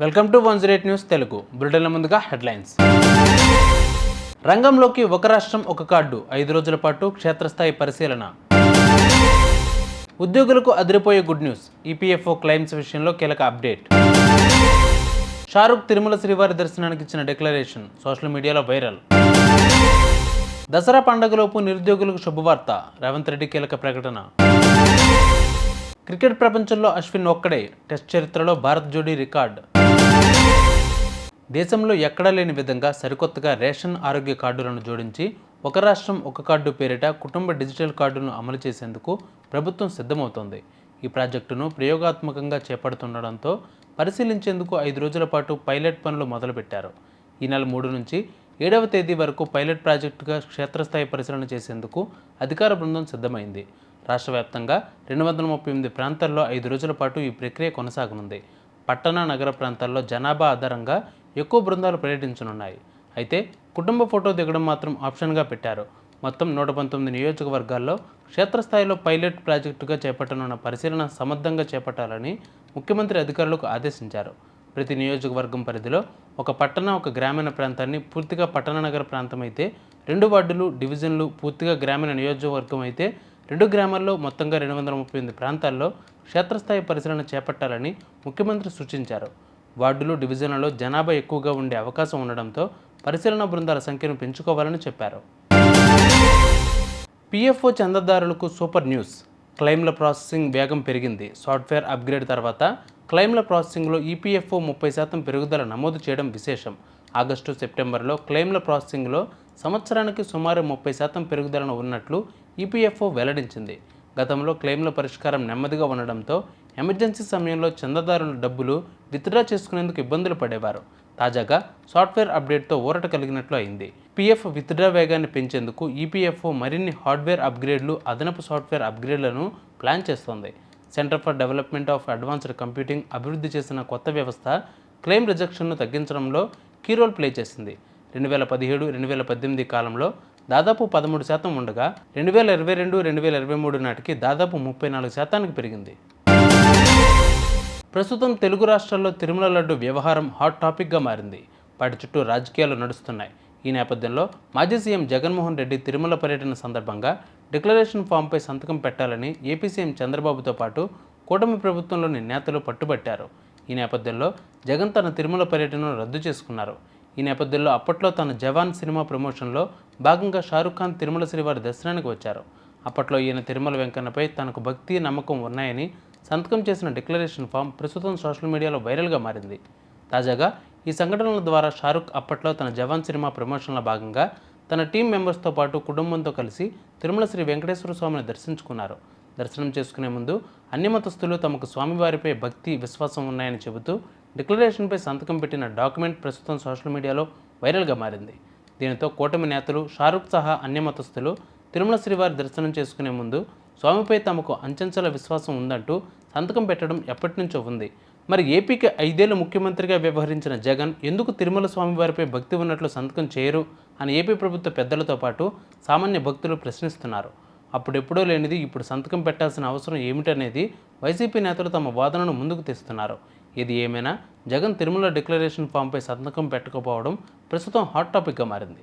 Welcome to one zero eight news Telugu. బులెటిన్ల ముందుగా headlines. రంగంలోకి ఒక రాష్ట్రం ఒక కార్డు. ఐదు రోజుల పాటు క్షేత్రస్థాయి పరిశీలన. ఉద్యోగులకు అదిరిపోయే గుడ్ న్యూస్. ఈపీఎఫ్ఓ క్లెయిమ్స్ విషయంలో కీలక అప్డేట్. షారుఖ్ తిరుమల శ్రీవారి దర్శనానికి ఇచ్చిన డిక్లరేషన్. సోషల్ మీడియాలో వైరల్. దసరా పండగలోపు నిరుద్యోగులకు శుభవార్త. రేవంత్ రెడ్డి కీలక ప్రకటన. క్రికెట్ ప్రపంచంలో అశ్విన్ ఒక్కడే. టెస్ట్ చరిత్రలో భారత్ జోడీ రికార్డ్. దేశంలో ఎక్కడా లేని విధంగా సరికొత్తగా రేషన్ ఆరోగ్య కార్డులను జోడించి ఒక రాష్ట్రం ఒక కార్డు పేరిట కుటుంబ డిజిటల్ కార్డును అమలు చేసేందుకు ప్రభుత్వం సిద్ధమవుతోంది. ఈ ప్రాజెక్టును ప్రయోగాత్మకంగా చేపడుతుండడంతో పరిశీలించేందుకు ఐదు రోజుల పాటు పైలట్ పనులు మొదలుపెట్టారు. ఈ నెల మూడు నుంచి ఏడవ తేదీ వరకు పైలట్ ప్రాజెక్టుగా క్షేత్రస్థాయి పరిశీలన చేసేందుకు అధికార బృందం సిద్ధమైంది. రాష్ట్ర వ్యాప్తంగా రెండు వందల ముప్పై ఎనిమిది ప్రాంతాల్లో ఐదు రోజుల పాటు ఈ ప్రక్రియ కొనసాగనుంది. పట్టణ నగర ప్రాంతాల్లో జనాభా ఆధారంగా ఎక్కువ బృందాలు పర్యటించనున్నాయి. అయితే కుటుంబ ఫోటో దిగడం మాత్రం ఆప్షన్గా పెట్టారు. మొత్తం నూట పంతొమ్మిది నియోజకవర్గాల్లో క్షేత్రస్థాయిలో పైలట్ ప్రాజెక్టుగా చేపట్టనున్న పరిశీలన సమర్థంగా చేపట్టాలని ముఖ్యమంత్రి అధికారులకు ఆదేశించారు. ప్రతి నియోజకవర్గం పరిధిలో ఒక పట్టణ ఒక గ్రామీణ ప్రాంతాన్ని పూర్తిగా పట్టణ నగర ప్రాంతం అయితే రెండు వార్డులు డివిజన్లు పూర్తిగా గ్రామీణ నియోజకవర్గం అయితే రెండు గ్రామాల్లో మొత్తంగా రెండు వందల ముప్పై ఎనిమిది ప్రాంతాల్లో క్షేత్రస్థాయి పరిశీలన చేపట్టాలని ముఖ్యమంత్రి సూచించారు. వార్డులు డివిజన్లలో జనాభా ఎక్కువగా ఉండే అవకాశం ఉండడంతో పరిశీలన బృందాల సంఖ్యను పెంచుకోవాలని చెప్పారు. పిఎఫ్ఓ చందాదారులకు సూపర్ న్యూస్. క్లెయిమ్ల ప్రాసెసింగ్ వేగం పెరిగింది. సాఫ్ట్వేర్ అప్గ్రేడ్ తర్వాత క్లెయిమ్ల ప్రాసెసింగ్లో ఈపీఎఫ్ఓ ముప్పై శాతం పెరుగుదల నమోదు చేయడం విశేషం. ఆగస్టు సెప్టెంబర్లో క్లెయిమ్ల ప్రాసెసింగ్లో సంవత్సరానికి సుమారు ముప్పై శాతం పెరుగుదలను ఉన్నట్లు ఈపీఎఫ్ఓ వెల్లడించింది. గతంలో క్లెయిమ్ల పరిష్కారం నెమ్మదిగా ఉండడంతో ఎమర్జెన్సీ సమయంలో చందాదారుల డబ్బులు విత్డ్రా చేసుకునేందుకు ఇబ్బందులు పడేవారు. తాజాగా సాఫ్ట్వేర్ అప్డేట్తో ఊరట కలిగినట్లు అయింది. పీఎఫ్ విత్డ్రా వేగాన్ని పెంచేందుకు ఈపీఎఫ్ఓ మరిన్ని హార్డ్వేర్ అప్గ్రేడ్లు అదనపు సాఫ్ట్వేర్ అప్గ్రేడ్లను ప్లాన్ చేస్తోంది. Centre for development of advanced computing అభివృద్ధి చేసిన కొత్త వ్యవస్థ క్లెయిమ్ రిజెక్షన్ను తగ్గించడంలో కీ రోల్ ప్లే చేసింది. రెండు వేల పదిహేడు రెండు వేల పద్దెనిమిది కాలంలో దాదాపు పదమూడు శాతం ఉండగా రెండు వేల ఇరవై రెండు రెండు వేల ఇరవై మూడు నాటికి దాదాపు ముప్పై నాలుగు శాతానికి పెరిగింది. ప్రస్తుతం తెలుగు రాష్ట్రాల్లో తిరుమల లడ్డు వ్యవహారం హాట్ టాపిక్గా మారింది. వాటి చుట్టూ రాజకీయాలు నడుస్తున్నాయి. ఈ నేపథ్యంలో మాజీ సీఎం జగన్మోహన్ రెడ్డి తిరుమల పర్యటన సందర్భంగా డిక్లరేషన్ ఫామ్పై సంతకం పెట్టాలని ఏపీ సీఎం చంద్రబాబుతో పాటు కూటమి ప్రభుత్వంలోని నేతలు పట్టుబట్టారు. ఈ నేపథ్యంలో జగన్ తన తిరుమల పర్యటనను రద్దు చేసుకున్నారు. ఈ నేపథ్యంలో అప్పట్లో తన జవాన్ సినిమా ప్రమోషన్లో భాగంగా షారుఖ్ ఖాన్ తిరుమల శ్రీవారి దర్శనానికి వచ్చారు. అప్పట్లో ఈయన తిరుమల వెంకన్నపై తనకు భక్తి నమ్మకం ఉన్నాయని సంతకం చేసిన డిక్లరేషన్ ఫామ్ ప్రస్తుతం సోషల్ మీడియాలో వైరల్గా మారింది. తాజాగా ఈ సంఘటనల ద్వారా షారుఖ్ అప్పట్లో తన జవాన్ సినిమా ప్రమోషన్ల భాగంగా తన టీం మెంబర్స్తో పాటు కుటుంబంతో కలిసి తిరుమల శ్రీ వెంకటేశ్వర స్వామిని దర్శించుకున్నారు. దర్శనం చేసుకునే ముందు అన్ని మతస్థులు తమకు స్వామివారిపై భక్తి విశ్వాసం ఉన్నాయని చెబుతూ డిక్లరేషన్పై సంతకం పెట్టిన డాక్యుమెంట్ ప్రస్తుతం సోషల్ మీడియాలో వైరల్గా మారింది. దీనితో కూటమి నేతలు షారుఖ్ సహా అన్ని మతస్థులు తిరుమల శ్రీవారి దర్శనం చేసుకునే ముందు స్వామిపై తమకు అంచెంచల విశ్వాసం ఉందంటూ సంతకం పెట్టడం ఎప్పటి నుంచో ఉంది. మరి ఏపీకి ఐదేళ్ళ ముఖ్యమంత్రిగా వ్యవహరించిన జగన్ ఎందుకు తిరుమల స్వామివారిపై భక్తి ఉన్నట్లు సంతకం చేయరు అని ఏపీ ప్రభుత్వ పెద్దలతో పాటు సామాన్య భక్తులు ప్రశ్నిస్తున్నారు. అప్పుడెప్పుడో లేనిది ఇప్పుడు సంతకం పెట్టాల్సిన అవసరం ఏమిటనేది వైసీపీ నేతలు తమ వాదనను ముందుకు తీస్తున్నారు. ఇది ఏమైనా? జగన్ తిరుమల డిక్లరేషన్ ఫామ్పై సంతకం పెట్టకపోవడం ప్రస్తుతం హాట్ టాపిక్గా మారింది.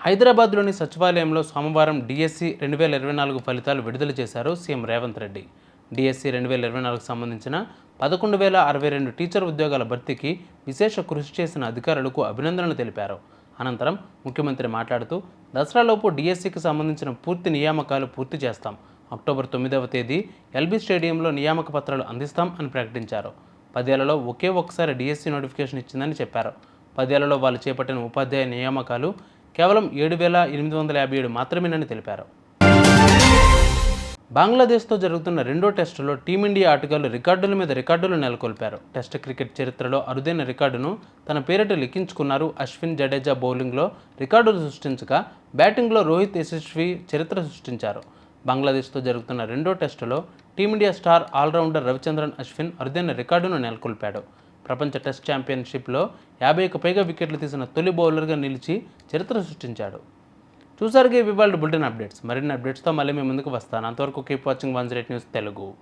హైదరాబాద్లోని సచివాలయంలో సోమవారం డిఎస్సి రెండు వేల ఇరవై నాలుగు ఫలితాలు విడుదల చేశారు సీఎం రేవంత్ రెడ్డి. డిఎస్సి రెండు వేల ఇరవై నాలుగు సంబంధించిన పదకొండు వేల అరవై రెండు టీచర్ ఉద్యోగాల భర్తీకి విశేష కృషి చేసిన అధికారులకు అభినందనలు తెలిపారు. అనంతరం ముఖ్యమంత్రి మాట్లాడుతూ దసరాలోపు డిఎస్సికి సంబంధించిన పూర్తి నియామకాలు పూర్తి చేస్తాం. అక్టోబర్ తొమ్మిదవ తేదీ ఎల్బీ స్టేడియంలో నియామక పత్రాలు అందిస్తాం అని ప్రకటించారు. పదేళ్ళలో ఒకే ఒక్కసారి డిఎస్సి నోటిఫికేషన్ ఇచ్చిందని చెప్పారు. పదేళ్ళలో వాళ్ళు చేపట్టిన ఉపాధ్యాయ నియామకాలు కేవలం ఏడు వేల ఎనిమిది వందల యాభై ఏడు మాత్రమేనని తెలిపారు. బంగ్లాదేశ్తో జరుగుతున్న రెండో టెస్టులో టీమిండియా ఆటగాళ్ళు రికార్డుల మీద రికార్డులు నెలకొల్పారు. టెస్ట్ క్రికెట్ చరిత్రలో అరుదైన రికార్డును తన పేరిట లిఖించుకున్నారు అశ్విన్ జడేజా బౌలింగ్లో రికార్డులు సృష్టించగా బ్యాటింగ్లో రోహిత్ యశస్వి చరిత్ర సృష్టించారు. బంగ్లాదేశ్తో జరుగుతున్న రెండో టెస్టులో team India star allrounder Ravichandran Ashwin అరుదైన రికార్డును నెలకొల్పాడు. ప్రపంచ టెస్ట్ ఛాంపియన్షిప్లో యాభైకి పైగా వికెట్లు తీసిన తొలి బౌలర్గా నిలిచి చరిత్ర సృష్టించాడు. చూసారుగా ఇవి వాళ్ళ బులెటిన్ అప్డేట్స్. మరిన్ని అప్డేట్స్తో మళ్ళీ మీ ముందుకు వస్తాను. అంతవరకు keep watching one zero news Telugu.